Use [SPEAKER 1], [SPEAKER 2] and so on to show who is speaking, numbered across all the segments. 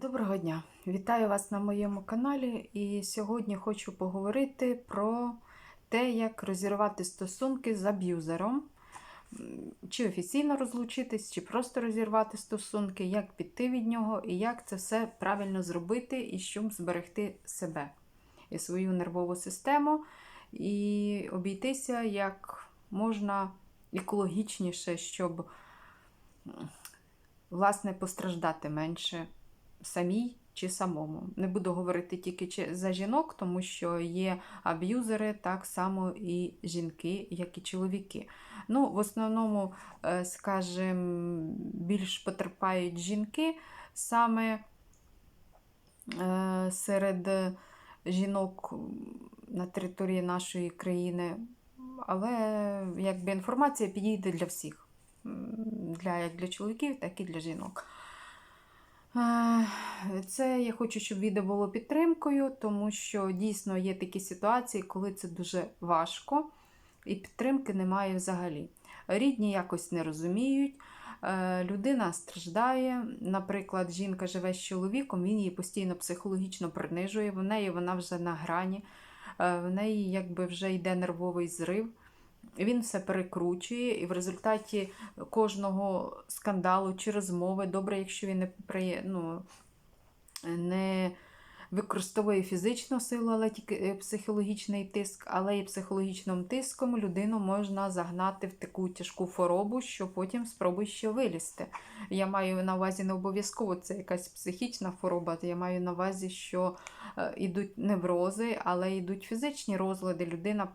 [SPEAKER 1] Доброго дня! Вітаю вас на моєму каналі. І сьогодні хочу поговорити про те, як розірвати стосунки з аб'юзером, чи офіційно розлучитись, чи просто розірвати стосунки, як піти від нього, і як це все правильно зробити, і щоб зберегти себе і свою нервову систему, і обійтися як можна екологічніше, щоб власне постраждати менше самій чи самому. Не буду говорити тільки за жінок, тому що є аб'юзери так само і жінки, як і чоловіки. Ну, в основному, е, скажімо, більш потерпають жінки саме е, серед жінок на території нашої країни. Але якби інформація підійде для всіх, для, як для чоловіків, так і для жінок. Це я хочу, щоб відео було підтримкою, тому що дійсно є такі ситуації, коли це дуже важко і підтримки немає взагалі. Рідні якось не розуміють, е, людина страждає. Наприклад, жінка живе з чоловіком, він її постійно психологічно принижує, в неї вона вже на грані, е, в неї якби вже йде нервовий зрив. Він все перекручує, і в результаті кожного скандалу чи розмови, добре, якщо він не, ну, не використовує фізичну силу, але тільки е, психологічний тиск, але і психологічним тиском людину можна загнати в таку тяжку хворобу, що потім спробує ще вилізти. Я маю на увазі не обов'язково це якась психічна хвороба, я маю на увазі, що е, йдуть неврози, але йдуть фізичні розлади. Людина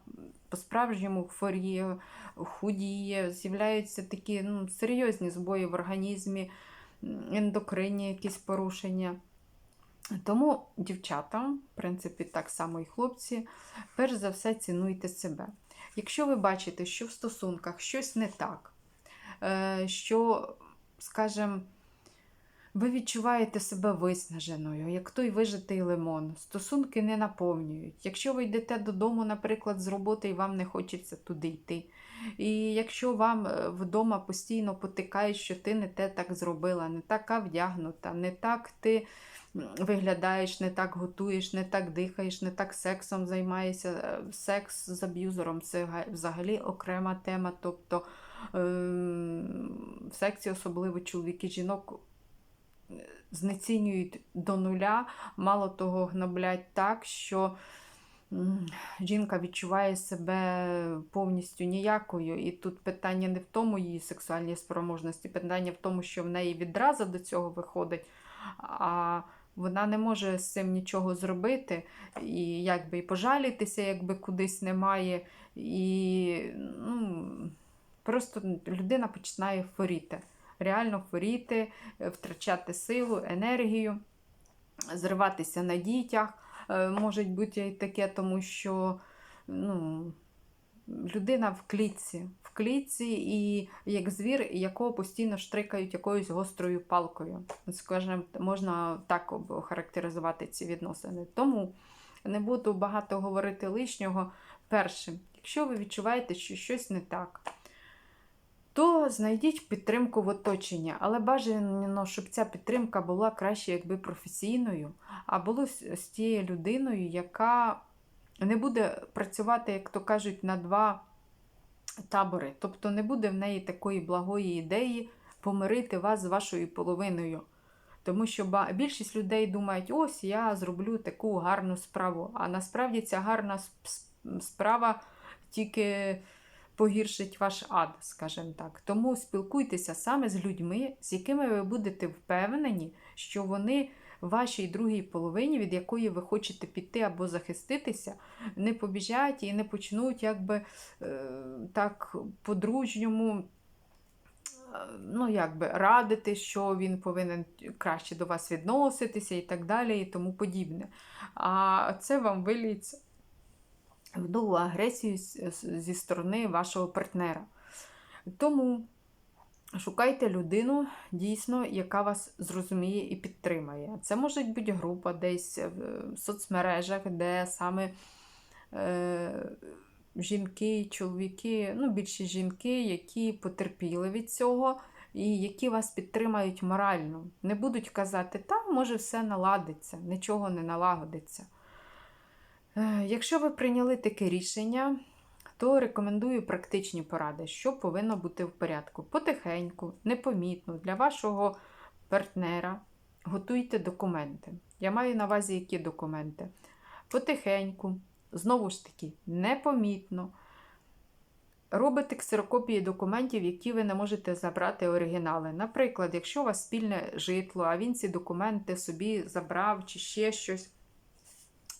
[SPEAKER 1] по-справжньому хворіє, худіє, з'являються такі ну, серйозні збої в організмі, ендокринні якісь порушення. Тому, дівчата, в принципі, так само і хлопці, перш за все цінуйте себе. Якщо ви бачите, що в стосунках щось не так, е, що, скажімо, ви відчуваєте себе виснаженою, як той вижитий лимон, стосунки не наповнюють. Якщо ви йдете додому, наприклад, з роботи і вам не хочеться туди йти. І якщо вам е, вдома постійно потикають, що ти не те так зробила, не така вдягнута, не так ти виглядаєш, не так готуєш, не так дихаєш, не так сексом займаєшся. Е, Секс з аб'юзером це взагалі окрема тема. Тобто ем, в сексі, особливо чоловіки жінок знецінюють до нуля, мало того, гноблять так, що жінка відчуває себе повністю ніякою. І тут питання не в тому її сексуальній спроможності, питання в тому, що в неї відразу до цього виходить, а вона не може з цим нічого зробити, і якби і пожалітися, якби кудись немає. І ну, просто людина починає хворіти реально хворіти, е, втрачати силу, енергію, зриватися на дітях. Е, Може бути і таке, тому що ну, людина в клітці, в клітці і як звір, якого постійно штрикають якоюсь гострою палкою. Скажімо, можна так охарактеризувати ці відносини. Тому не буду багато говорити лишнього. Перше, якщо ви відчуваєте, що щось не так, то знайдіть підтримку в оточенні, але бажано, щоб ця підтримка була краще якби професійною, а було з, тією людиною, яка не буде працювати, як то кажуть, на два табори. Тобто не буде в неї такої благої ідеї помирити вас з вашою половиною. Тому що більшість людей думають, ось я зроблю таку гарну справу. А насправді ця гарна справа тільки погіршить ваш ад, скажімо так. Тому спілкуйтеся саме з людьми, з якими ви будете впевнені, що вони вашій другій половині, від якої ви хочете піти або захиститися, не побіжать і не почнуть якби е, так по-дружньому. е, Ну, якби радити, що він повинен краще до вас відноситися і так далі, і тому подібне. А це вам виліться в нову агресію зі сторони вашого партнера. Тому шукайте людину, дійсно, яка вас зрозуміє і підтримає. Це може бути група десь в соцмережах, де саме е, жінки, чоловіки, ну, більше жінки, які потерпіли від цього, і які вас підтримають морально. Не будуть казати, та може все наладиться, нічого не налагодиться. Е, Якщо ви прийняли таке рішення, то рекомендую практичні поради, що повинно бути в порядку. Потихеньку, непомітно для вашого партнера готуйте документи. Я маю на увазі, які документи. Потихеньку, знову ж таки, непомітно. Робите ксерокопії документів, які ви не можете забрати оригінали. Наприклад, якщо у вас спільне житло, а він ці документи собі забрав чи ще щось,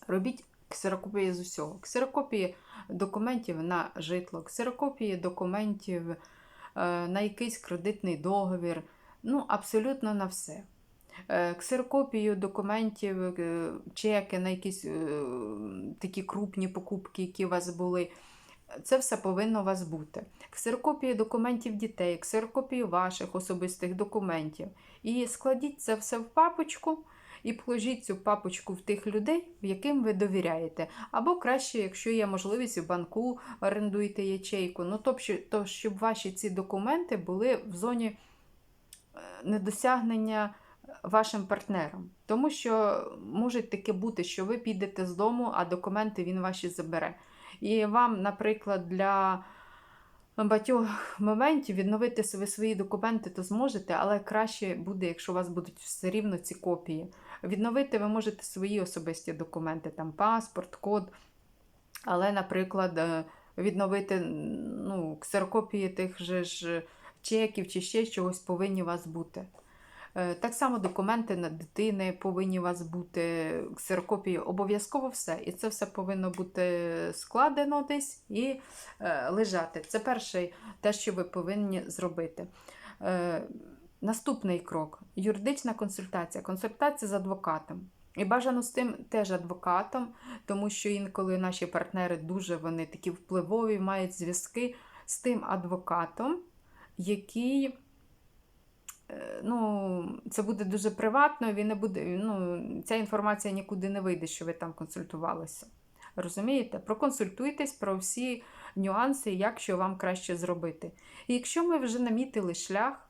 [SPEAKER 1] робіть ксерокопії з усього. Ксерокопії документів на житло, ксерокопії документів е, на якийсь кредитний договір, ну, абсолютно на все. Е, Ксерокопію документів, е, чеки на якісь такі крупні покупки, які у вас були. Це все повинно у вас бути. Ксерокопії документів дітей, ксерокопії ваших особистих документів. І складіть це все в папочку і положіть цю папочку в тих людей, яким ви довіряєте. Або краще, якщо є можливість, в банку орендуйте ячейку. Ну, тобто, щоб ваші ці документи були в зоні е, недосягнення вашим партнером. Тому що може таке бути, що ви підете з дому, а документи він ваші забере. І вам, наприклад, для багатьох моментів відновити собі свої документи, то зможете, але краще буде, якщо у вас будуть все рівно ці копії. Відновити ви можете свої особисті документи, там паспорт, код. Але, наприклад, е, відновити ну, ксерокопії тих же ж чеків чи ще чогось повинні у вас бути. Е, Так само документи на дитини повинні у вас бути, ксерокопії, обов'язково все. І це все повинно бути складено десь і е, лежати. Це перше, те, що ви повинні зробити. Е, наступний крок юридична консультація. Консультація з адвокатом. І бажано з тим теж адвокатом, тому що інколи наші партнери дуже вони такі впливові, мають зв'язки з тим адвокатом, який ну, це буде дуже приватно, він не буде, ну, ця інформація нікуди не вийде, що ви там консультувалися. Розумієте? Проконсультуйтесь про всі нюанси, як що вам краще зробити. І якщо ми вже намітили шлях,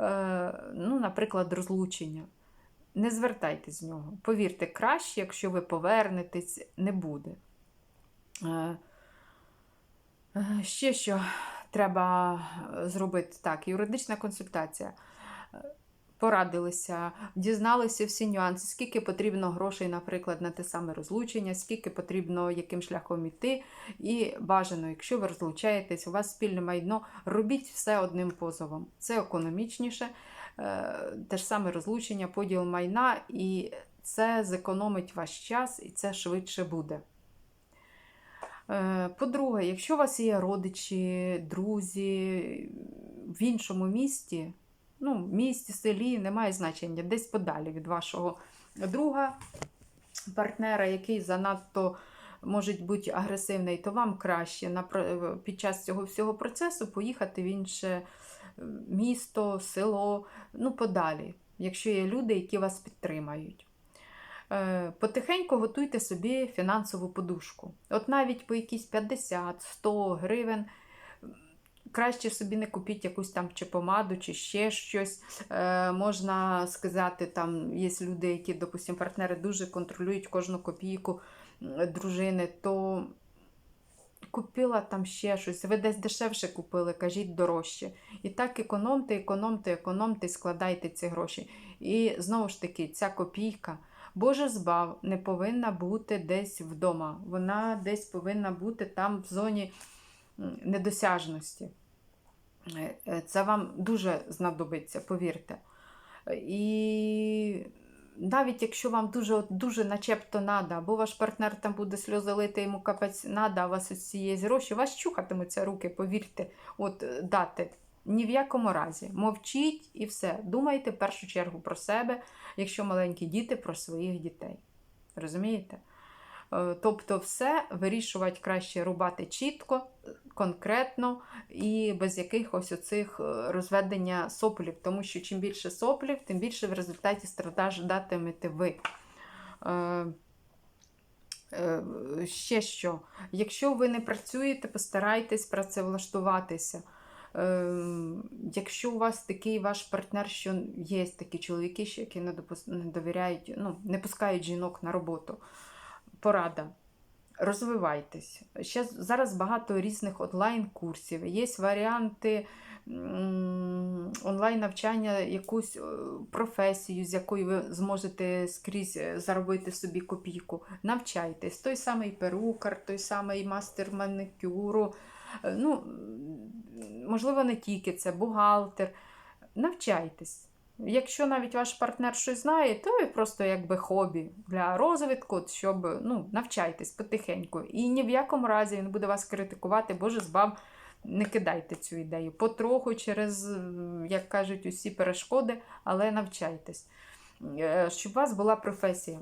[SPEAKER 1] е, ну, наприклад, розлучення, не звертайтесь з нього. Повірте, краще, якщо ви повернетесь, не буде. Е, е, Ще що треба зробити? Так, юридична консультація. Порадилися, дізналися всі нюанси, скільки потрібно грошей, наприклад, на те саме розлучення, скільки потрібно яким шляхом іти. І бажано, якщо ви розлучаєтесь, у вас спільне майно, робіть все одним позовом. Це економічніше, е, те ж саме розлучення, поділ майна, і це зекономить ваш час, і це швидше буде. Е, По-друге, якщо у вас є родичі, друзі в іншому місті, ну, місті, селі, немає значення, десь подалі від вашого друга, партнера, який занадто може бути агресивний, то вам краще на, під час цього всього процесу поїхати в інше е, місто, село, ну, подалі, якщо є люди, які вас підтримають. Е, Потихеньку готуйте собі фінансову подушку. От навіть по якісь 50-100 гривень. Краще собі не купіть якусь там чи помаду, чи ще щось. Е, можна сказати, там є люди, які, допустимо, партнери дуже контролюють кожну копійку дружини, то купила там ще щось. Ви десь дешевше купили, кажіть дорожче. І так економте, економте, економте, складайте ці гроші. І знову ж таки, ця копійка. Боже збав, не повинна бути десь вдома. Вона десь повинна бути там в зоні недосяжності. Е, е, Це вам дуже знадобиться, повірте. І навіть якщо вам дуже, дуже начебто надо, або ваш партнер там буде сльози йому капець надо, а у вас ось є гроші, вас чухатимуться руки, повірте, от е, дати. Ні в якому разі. Мовчіть і все. Думайте в першу чергу про себе, якщо маленькі діти, про своїх дітей. Розумієте? Е, Тобто, все вирішувати краще рубати чітко, конкретно і без якихось оцих е, розведення соплів. Тому що чим більше соплів, тим більше в результаті страждатимете ви. Е, Ще що, якщо ви не працюєте, постарайтесь працевлаштуватися. Якщо у вас такий ваш партнер, що є такі чоловіки, які не довіряють, ну, не пускають жінок на роботу. Порада. Розвивайтесь. Ще зараз багато різних онлайн-курсів. Є варіанти онлайн-навчання, якусь е, професію, з якою ви зможете скрізь е, заробити собі копійку. Навчайтесь. Той самий перукар, той самий мастер манікюру. Е, Ну, можливо, не тільки це, бухгалтер. Навчайтесь. Якщо навіть ваш партнер щось знає, то ви просто якби хобі для розвитку, щоб ну, навчайтесь потихеньку. І ні в якому разі він буде вас критикувати, Боже збав, не кидайте цю ідею. Потроху через, е, як кажуть, усі перешкоди, але навчайтесь, Е, щоб у вас була професія.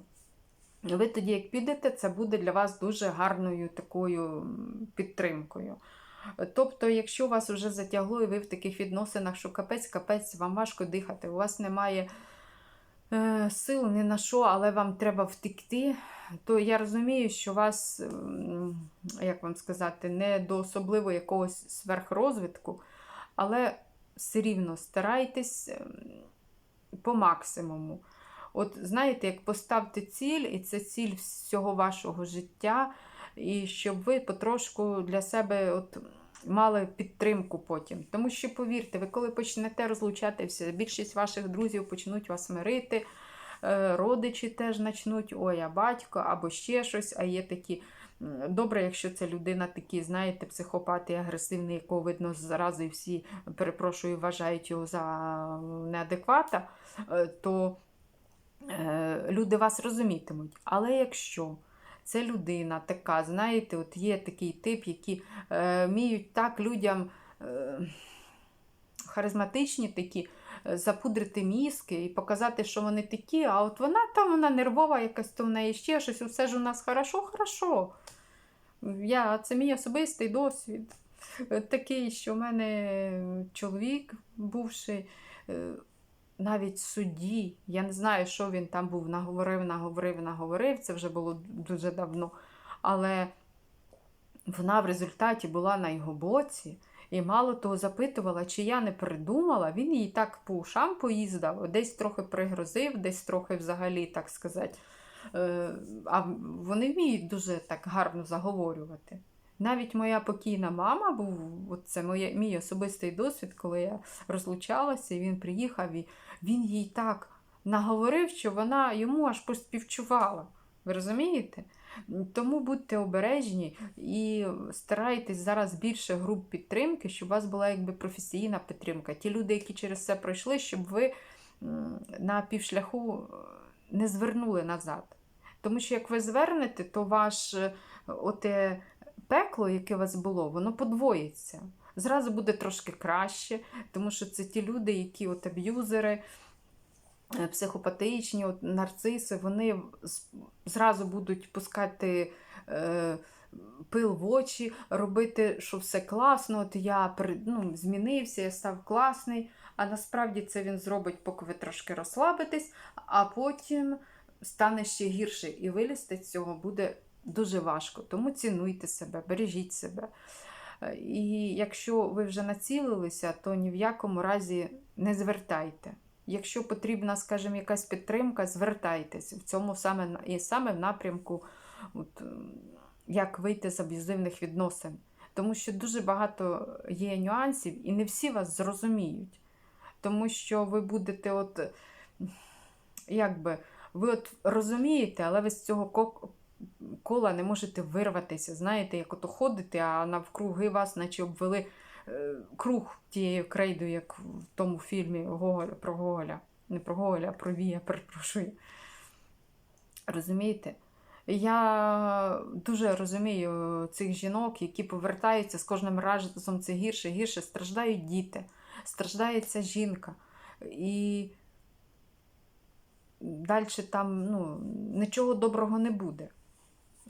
[SPEAKER 1] Ви тоді, як підете, це буде для вас дуже гарною такою підтримкою. Тобто, якщо вас вже затягло і ви в таких відносинах, що капець-капець, вам важко дихати, у вас немає е, сил ні на що, але вам треба втекти, то я розумію, що вас, як вам сказати, не до особливо якогось сверхрозвитку, але все рівно старайтесь ем, по максимуму. От знаєте, як поставте ціль, і це ціль всього вашого життя, і щоб ви потрошку для себе от мали підтримку потім. Тому що, повірте, ви коли почнете розлучатися, більшість ваших друзів почнуть вас мирити, е, родичі теж почнуть, ой, а батько, або ще щось, а є такі. Добре, якщо це людина такі, знаєте, психопат і агресивний, якого видно зразу і всі, перепрошую, вважають його за неадеквата, е, то е, люди вас розумітимуть. Але якщо це людина така, знаєте, от є такий тип, які е, вміють так людям е, харизматичні такі, е, запудрити мізки і показати, що вони такі, а от вона там вона нервова, якась то в неї ще щось, все ж у нас хорошо, хорошо. Я, це мій особистий досвід. Е, Такий, що в мене чоловік бувший, е, навіть судді, я не знаю, що він там був, наговорив, наговорив, наговорив, це вже було дуже давно. Але вона в результаті була на його боці. І мало того запитувала, чи я не придумала, він їй так по ушам поїздав, десь трохи пригрозив, десь трохи взагалі, так сказати. Е, А вони вміють дуже так гарно заговорювати. Навіть моя покійна мама був, це моє, мій особистий досвід, коли я розлучалася, і він приїхав, і він їй так наговорив, що вона йому аж поспівчувала. Ви розумієте? Тому будьте обережні і старайтесь зараз більше груп підтримки, щоб у вас була якби професійна підтримка. Ті люди, які через це пройшли, щоб ви на півшляху е, не звернули назад. Тому що як ви звернете, то ваше оте пекло, яке у вас було, воно подвоїться. Зразу буде трошки краще, тому що це ті люди, які от аб'юзери, е, психопатичні, от нарциси, вони зразу будуть пускати е, пил в очі, робити, що все класно, от я ну, змінився, я став класний. А насправді це він зробить, поки ви трошки розслабитесь, а потім стане ще гірше, і вилізти з цього буде дуже важко. Тому цінуйте себе, бережіть себе. Е, І якщо ви вже націлилися, то ні в якому разі не звертайте. Якщо потрібна, скажімо, якась підтримка, звертайтесь в цьому саме і саме в напрямку, от, як вийти з аб'юзивних відносин. Тому що дуже багато є нюансів, і не всі вас зрозуміють. Тому що ви будете, от, якби, ви от розумієте, але ви з цього кола не можете вирватися. Знаєте, як ото ходите, а навкруги вас, наче обвели е, круг тією крейдою, як в тому фільмі Гоголя, про Гоголя. Не про Гоголя, а про Вія, перепрошую. Розумієте? Я дуже розумію цих жінок, які повертаються з кожним разом це гірше, гірше. Страждають діти, страждає ця жінка. І далі там ну, нічого доброго не буде.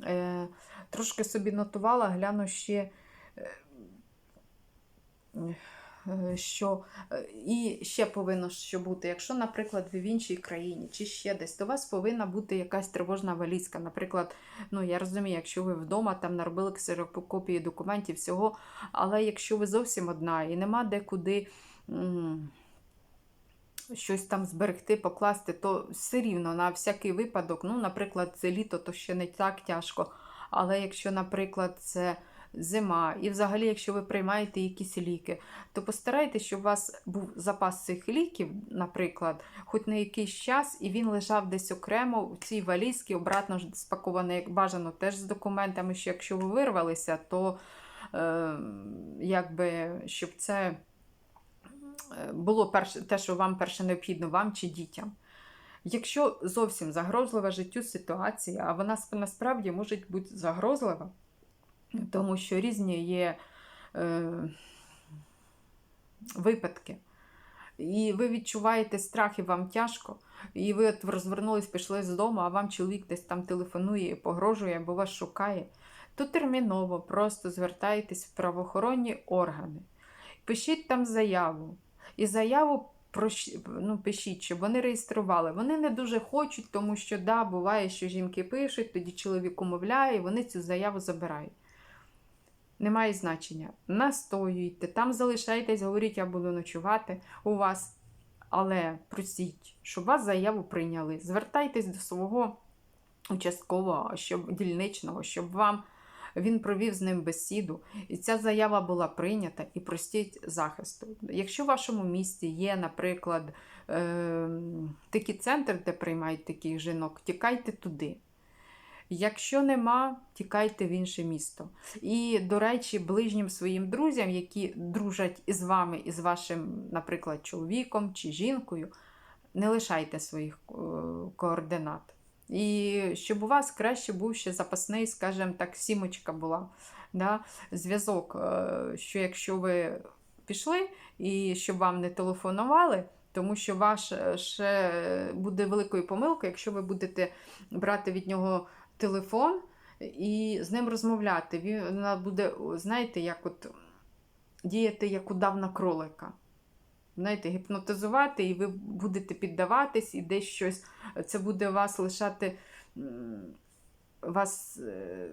[SPEAKER 1] Е, трошки собі нотувала, гляну ще. Е, е, що і ще повинно що бути, якщо, наприклад, ви в іншій країні чи ще десь, то у вас повинна бути якась тривожна валізка. Наприклад, ну я розумію, якщо ви вдома там наробили ксерокопії документів, всього, але якщо ви зовсім одна і нема де куди. Щось там зберегти, покласти, то все рівно на всякий випадок. Ну, наприклад, це літо, то ще не так тяжко. Але якщо, наприклад, це зима, і взагалі, якщо ви приймаєте якісь ліки, то постарайтесь, щоб у вас був запас цих ліків, наприклад, хоч на якийсь час, і він лежав десь окремо в цій валізці, обратно спакований, як бажано, теж з документами, що якщо ви вирвалися, то е, якби щоб це було перше, те, що вам перше необхідно, вам чи дітям. Якщо зовсім загрозлива життю ситуація, а вона насправді може бути загрозлива, тому що різні є е, випадки. І ви відчуваєте страх, і вам тяжко. І ви от розвернулись, пішли з дому, а вам чоловік десь там телефонує погрожує, або вас шукає, то терміново просто звертайтесь в правоохоронні органи. Пишіть там заяву. І заяву ну, пишіть, щоб вони реєстрували. Вони не дуже хочуть, тому що да, буває, що жінки пишуть, тоді чоловік умовляє, і вони цю заяву забирають. Немає значення. Настоюйте, там залишайтесь, говоріть, я буду ночувати у вас. Але просіть, щоб вас заяву прийняли. Звертайтесь до свого участкового, щоб дільничного, щоб вам він провів з ним бесіду, і ця заява була прийнята, і простіть захисту. Якщо в вашому місті є, наприклад, е, такий центр, де приймають таких жінок, тікайте туди. Якщо нема, тікайте в інше місто. І, до речі, ближнім своїм друзям, які дружать із вами, із вашим, наприклад, чоловіком чи жінкою, не лишайте своїх е, координат. І щоб у вас краще був ще запасний, скажімо так, сімочка була. Да? Зв'язок, що якщо ви пішли і щоб вам не телефонували, тому що ваш е, ще буде великою помилкою, якщо ви будете брати від нього телефон і з ним розмовляти. Він буде, знаєте, як от діяти як удавна кролика. Знаєте, гіпнотизувати, і ви будете піддаватись, і десь щось. Це буде вас лишати, вас е,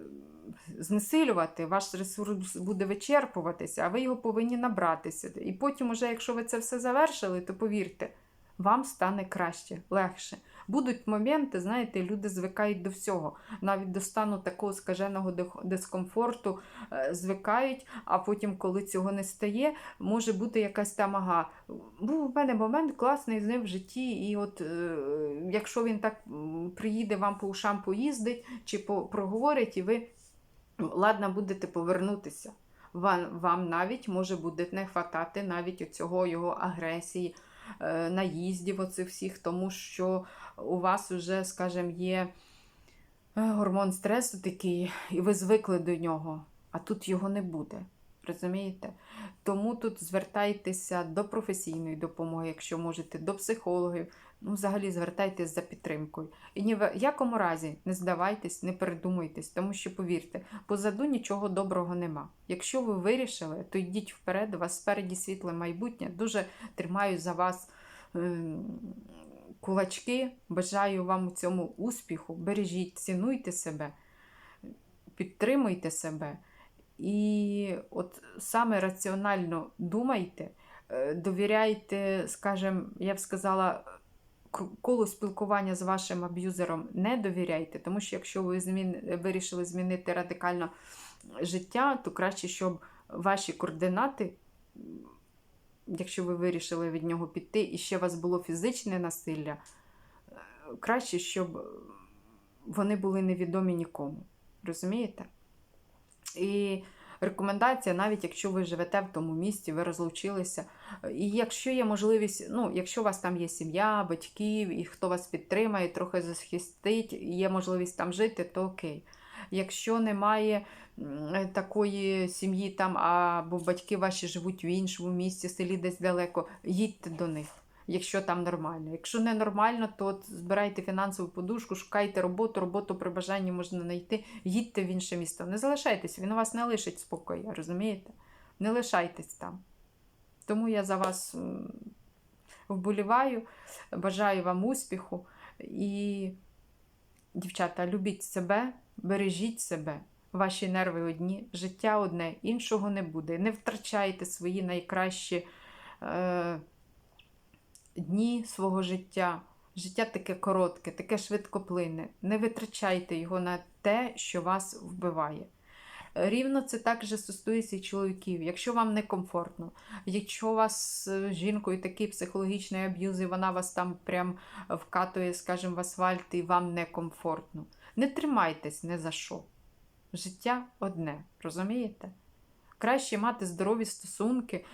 [SPEAKER 1] знесилювати, ваш ресурс буде вичерпуватися, а ви його повинні набратися. І потім, уже, якщо ви це все завершили, то повірте, вам стане краще, легше. Будуть моменти, знаєте, люди звикають до всього, навіть до стану такого скаженого дискомфорту е, звикають, а потім, коли цього не стає, може бути якась там ага. Був у мене момент класний з ним в житті, і от е, якщо він так приїде, вам по ушам поїздить чи по, проговорить, і ви ладно будете повернутися. Вам, навіть може буде не хватати навіть оцього його агресії, наїздів оцих всіх, тому що у вас вже, скажімо, є е, гормон стресу такий, і ви звикли до нього, а тут його не буде. Розумієте? Тому тут звертайтеся до професійної допомоги, якщо можете, до психологів. Ну, взагалі звертайтесь за підтримкою. І ні в якому разі не здавайтесь, не передумуйтесь, тому що повірте, позаду нічого доброго нема. Якщо ви вирішили, то йдіть вперед, у вас спереді світле майбутнє. Дуже тримаю за вас ем, кулачки. Бажаю вам у цьому успіху. Бережіть, цінуйте себе, підтримуйте себе. І от саме раціонально думайте, е, довіряйте, скажімо, я б сказала, колу спілкування з вашим аб'юзером не довіряйте, тому що якщо ви змін... вирішили змінити радикально життя, то краще, щоб ваші координати, якщо ви вирішили від нього піти, і ще у вас було фізичне насилля, е, краще, щоб вони були невідомі нікому. Розумієте? І рекомендація, навіть якщо ви живете в тому місті, ви розлучилися. І якщо є можливість, ну, якщо у вас там є сім'я, батьків, і хто вас підтримає, трохи захистить, є можливість там жити, то окей. Якщо немає такої сім'ї там, або батьки ваші живуть в іншому місті, селі десь далеко, їдьте до них. Якщо там нормально. Якщо не нормально, то збирайте фінансову подушку, шукайте роботу, роботу при бажанні можна знайти, їдьте в інше місто. Не залишайтесь, він вас не лишить спокою, розумієте? Не лишайтесь там. Тому я за вас вболіваю, бажаю вам успіху і, дівчата, любіть себе, бережіть себе. Ваші нерви одні, життя одне, іншого не буде. Не втрачайте свої найкращі е, дні свого життя. Життя таке коротке, таке швидкоплинне. Не витрачайте його на те, що вас вбиває. Рівно це також стосується і чоловіків. Якщо вам некомфортно, якщо у вас з жінкою такий психологічний аб'юз, і вона вас там прям вкатує, скажімо, в асфальт, і вам некомфортно. Не тримайтесь не за що. Життя одне, розумієте? Краще мати здорові стосунки,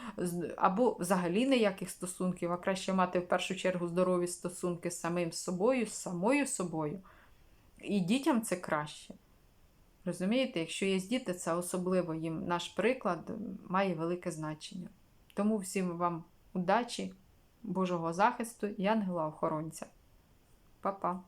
[SPEAKER 1] або взагалі ніяких стосунків, а краще мати в першу чергу здорові стосунки з самим собою, з самою собою. І дітям це краще. Розумієте, якщо є діти, це особливо їм наш приклад має велике значення. Тому всім вам удачі, Божого захисту і ангела-охоронця. Па-па!